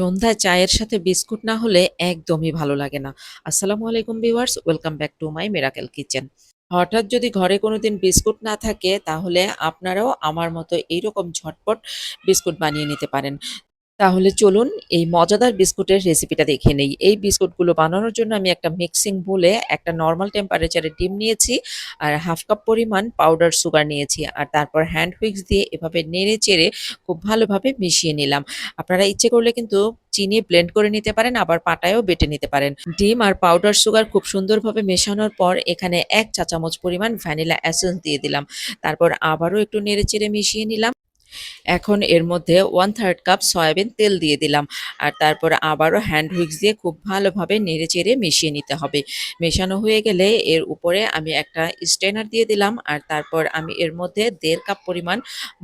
সন্ধ্যায় চায়ের সাথে বিস্কুট না হলে একদমই ভালো লাগে না। আসসালামু আলাইকুম viewers, welcome back to my miracle kitchen. হঠাৎ যদি ঘরে কোনো দিন বিস্কুট না থাকে তাহলে আপনারাও আমার মতো এইরকম ঝটপট বিস্কুট বানিয়ে নিতে পারেন। তাহলে চলুন এই মজাদার বিস্কুটের রেসিপিটা দেখে নেই। এই বিস্কুটগুলো বানানোর জন্য আমি একটা মিক্সিং বোলে একটা নর্মাল টেম্পারেচারে ডিম নিয়েছি আর হাফ কাপ পরিমাণ পাউডার সুগার নিয়েছি। আর তারপর হ্যান্ড হুইক্স দিয়ে এভাবে নেড়ে চেড়ে খুব ভালোভাবে মিশিয়ে নিলাম। আপনারা ইচ্ছে করলে কিন্তু চিনি ব্লেন্ড করে নিতে পারেন, আবার পাটায়ও বেটে নিতে পারেন। ডিম আর পাউডার সুগার খুব সুন্দরভাবে মেশানোর পর এখানে এক চা চামচ পরিমাণ ভ্যানিলা এসেন্স দিয়ে দিলাম। তারপর আবারও একটু নেড়ে চেড়ে মিশিয়ে নিলাম। এখন এর মধ্যে 1/3 কাপ সয়াবিন তেল দিয়ে দিলাম। আর তারপর আবারও হ্যান্ড হুইক্স দিয়ে খুব ভালোভাবে নেড়ে চেড়ে মিশিয়ে নিতে হবে। মেশানো হয়ে গেলে এর উপরে আমি একটা স্ট্রেনার দিয়ে দিলাম আর তারপর আমি এর মধ্যে দেড় কাপ পরিমাণ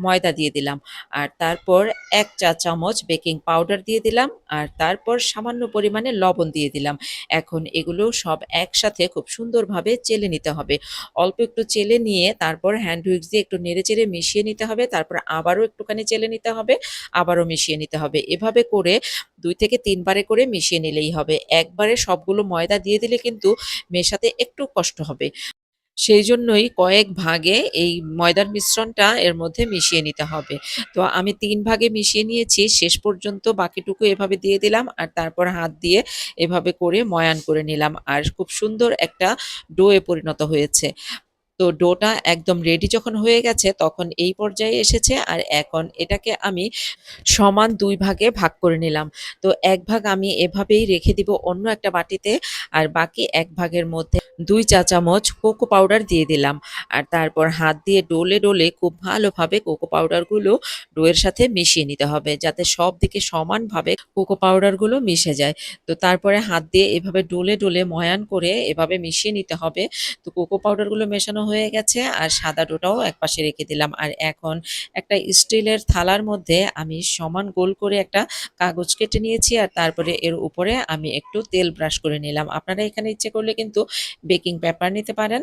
ময়দা দিয়ে দিলাম। আর তারপর এক চা চামচ বেকিং পাউডার দিয়ে দিলাম আর তারপর সামান্য পরিমাণে লবণ দিয়ে দিলাম। এখন এগুলো সব একসাথে খুব সুন্দরভাবে চেলে নিতে হবে। অল্প একটু চেলে নিয়ে তারপর হ্যান্ড হুইক্স দিয়ে একটু নেড়ে চেড়ে মিশিয়ে নিতে হবে। তারপর আবারও একটুখানি চেলে নিতে হবে, আবারও মিশিয়ে নিতে হবে। এভাবে করে দুই থেকে তিনবারে করে মিশিয়ে নিলেই হবে। একবারে সবগুলো ময়দা দিয়ে দিলে কিন্তু মেশাতে একটু কষ্ট হবে। সেই জন্যই কয়েক ভাগে এই ময়দার মিশ্রণটা এর মধ্যে মিশিয়ে নিতে হবে। তো আমি তিন ভাগে মিশিয়ে নিয়েছি। শেষ পর্যন্ত বাকিটুকু এভাবে দিয়ে দিলাম আর তারপর হাত দিয়ে এভাবে করে ময়ান করে নিলাম। আর খুব সুন্দর একটা ডোয়ে পরিণত হয়েছে। তো ডোটা একদম রেডি যখন হয়ে গেছে, তখন এই পর্যায়ে এসেছে আর এখন এটাকে আমি সমান দুই ভাগে ভাগ করে নিলাম। তো এক ভাগ আমি এভাবেই রেখে দিব অন্য একটা বাটিতে আর বাকি এক ভাগের মধ্যে ২ চা চামচ কোকো পাউডার দিয়ে দিলাম। আর তারপর হাত দিয়ে ডলে, ডলে খুব ভালোভাবে কোকো পাউডারগুলো ডোয়ের সাথে মিশিয়ে নিতে হবে যাতে সব দিকে সমানভাবে কোকো পাউডারগুলো মিশে যায়। তো তারপরে হাত দিয়ে এভাবে ডলে, ডলে ময়ান করে এভাবে মিশিয়ে নিতে হবে। তো কোকো পাউডারগুলো মেশানো হয়ে গেছে আর সাদা ডোটাও একপাশে রেখে দিলাম। আর এখন একটা স্টিলের থালার মধ্যে আমি সমান গোল করে একটা কাগজ কেটে নিয়েছি আর তারপরে এর উপরে আমি একটু তেল ব্রাশ করে নিলাম। আপনারা এখানে ইচ্ছে করলে কিন্তু বেকিং পেপার নিতে পারেন।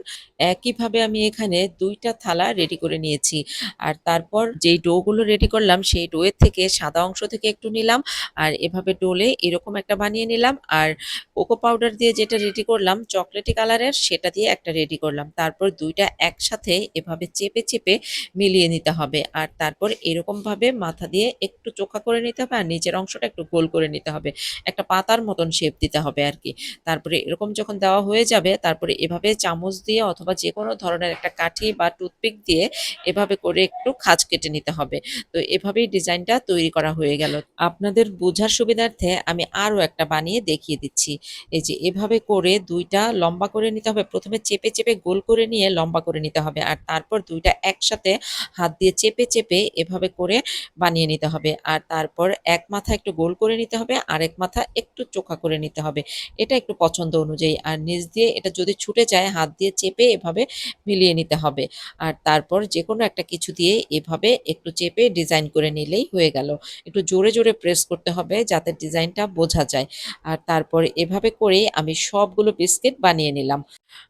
একইভাবে আমি এখানে দুইটা থালা রেডি করে নিয়েছি। আর তারপর যেই ডোগুলো রেডি করলাম সেই ডোয়ের থেকে সাদা অংশ থেকে একটু নিলাম আর এভাবে ডোলে এরকম একটা বানিয়ে নিলাম। আর কোকো পাউডার দিয়ে যেটা রেডি করলাম চকলেটি কালারের সেটা দিয়ে একটা রেডি করলাম। তারপর দুইটা একসাথে এভাবে চেপে, চেপে মিলিয়ে নিতে হবে। আর তারপর এরকমভাবে মাথা দিয়ে একটু চোখা করে নিতে হবে আর নিচের অংশটা একটু গোল করে নিতে হবে। একটা পাতার মতন শেপ দিতে হবে আর কি তারপরে এরকম যখন দেওয়া হয়ে যাবে তারপরে এভাবে চামচ দিয়ে অথবা যেকোনো ধরনের একটা কাঠি বা টুথপিক দিয়ে এভাবে করে একটু খাঁজ কেটে নিতে হবে। তো এভাবেই ডিজাইনটা তৈরি করা হয়ে গেল। আপনাদের বোঝার সুবিধার্থে আমি আরও একটা বানিয়ে দেখিয়ে দিচ্ছি। এই যে এভাবে করে দুইটা লম্বা করে নিতে হবে। প্রথমে চেপে, চেপে গোল করে নিয়ে লম্বা করে নিতে হবে। আর তারপর দুইটা একসাথে হাত দিয়ে চেপে, চেপে এভাবে করে বানিয়ে নিতে হবে। আর তারপর এক মাথা একটু গোল করে নিতে হবে, আর এক মাথা একটু চোখা করে নিতে হবে। এটা একটু পছন্দ অনুযায়ী। আর নিচ দিয়ে এটা যদি ছুটে যায় হাত দিয়ে চেপে এভাবে মিলিয়ে নিতে হবে। আর তারপর যেকোনো একটা কিছু দিয়ে এভাবে একটু চেপে ডিজাইন করে নিলেই হয়ে গেল। একটু জোরে, জোরে প্রেস করতে হবে যাতে ডিজাইনটা বোঝা যায়। আর তারপর এভাবে করে আমি সবগুলো বিস্কিট বানিয়ে নিলাম।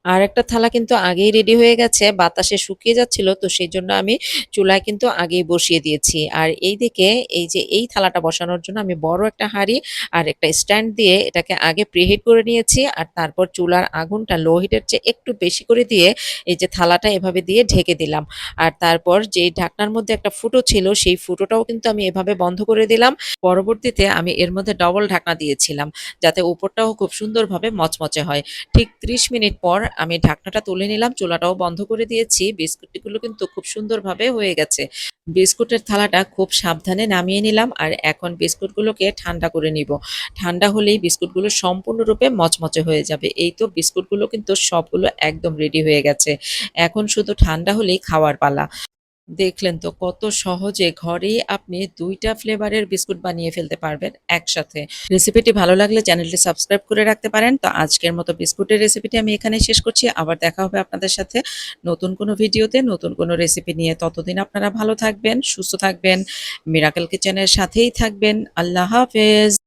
আর একটা থালা কিন্তু আগেই রেডি হয়ে গেছে। বাতাসে শুকিয়ে যাচ্ছিল তো সেই জন্য আমি চুলায় কিন্তু আগেই বসিয়ে দিয়েছি। আর এইদিকে এই যে এই থালাটা বসানোর জন্য আমি বড় একটা হাঁড়ি আর একটা স্ট্যান্ড দিয়ে এটাকে আগে প্রিহিট করে নিয়েছি। আর তারপর চুলার আগুনটা লো হিটের চেয়ে একটু বেশি করে দিয়ে এই যে থালাটা এভাবে দিয়ে ঢেকে দিলাম। আর তারপর যেই ঢাকনার মধ্যে একটা ফুটো ছিল সেই ফুটোটাও কিন্তু আমি এভাবে বন্ধ করে দিলাম। পরবর্তীতে আমি এর মধ্যে ডবল ঢাকনা দিয়েছিলাম যাতে উপরটাও খুব সুন্দরভাবে মচমচে হয়। ঠিক ৩০ মিনিট পর আমি ঢাকনাটা তুলে নিলাম, চুলাটাও বন্ধ করে দিয়েছি। বিস্কুটগুলো কিন্তু খুব সুন্দরভাবে হয়ে গেছে। বিস্কুটের থালাটা খুব সাবধানে নামিয়ে নিলাম আর এখন বিস্কুটগুলোকে ঠান্ডা করে নিব। ঠান্ডা হলেই বিস্কুটগুলো সম্পূর্ণরূপে মচমচে হয়ে যাবে। এই তো বিস্কুটগুলো কিন্তু সবগুলো একদম রেডি হয়ে গেছে। এখন শুধু ঠান্ডা হলেই খাওয়ার পালা। দেখলেন তো কত সহজে ঘরেই আপনি দুইটা ফ্লেভারের বিস্কুট বানিয়ে ফেলতে পারবেন একসাথে। রেসিপিটি ভালো লাগলে চ্যানেলটি সাবস্ক্রাইব করে রাখতে পারেন। তো আজকের মতো বিস্কুটের রেসিপিটি আমি এখানেই শেষ করছি। আবার দেখা হবে আপনাদের সাথে নতুন কোনো ভিডিওতে নতুন কোনো রেসিপি নিয়ে। ততদিন আপনারা ভালো থাকবেন, সুস্থ থাকবেন, মিরাকেল কিচেনের সাথেই থাকবেন। আল্লাহ হাফেজ।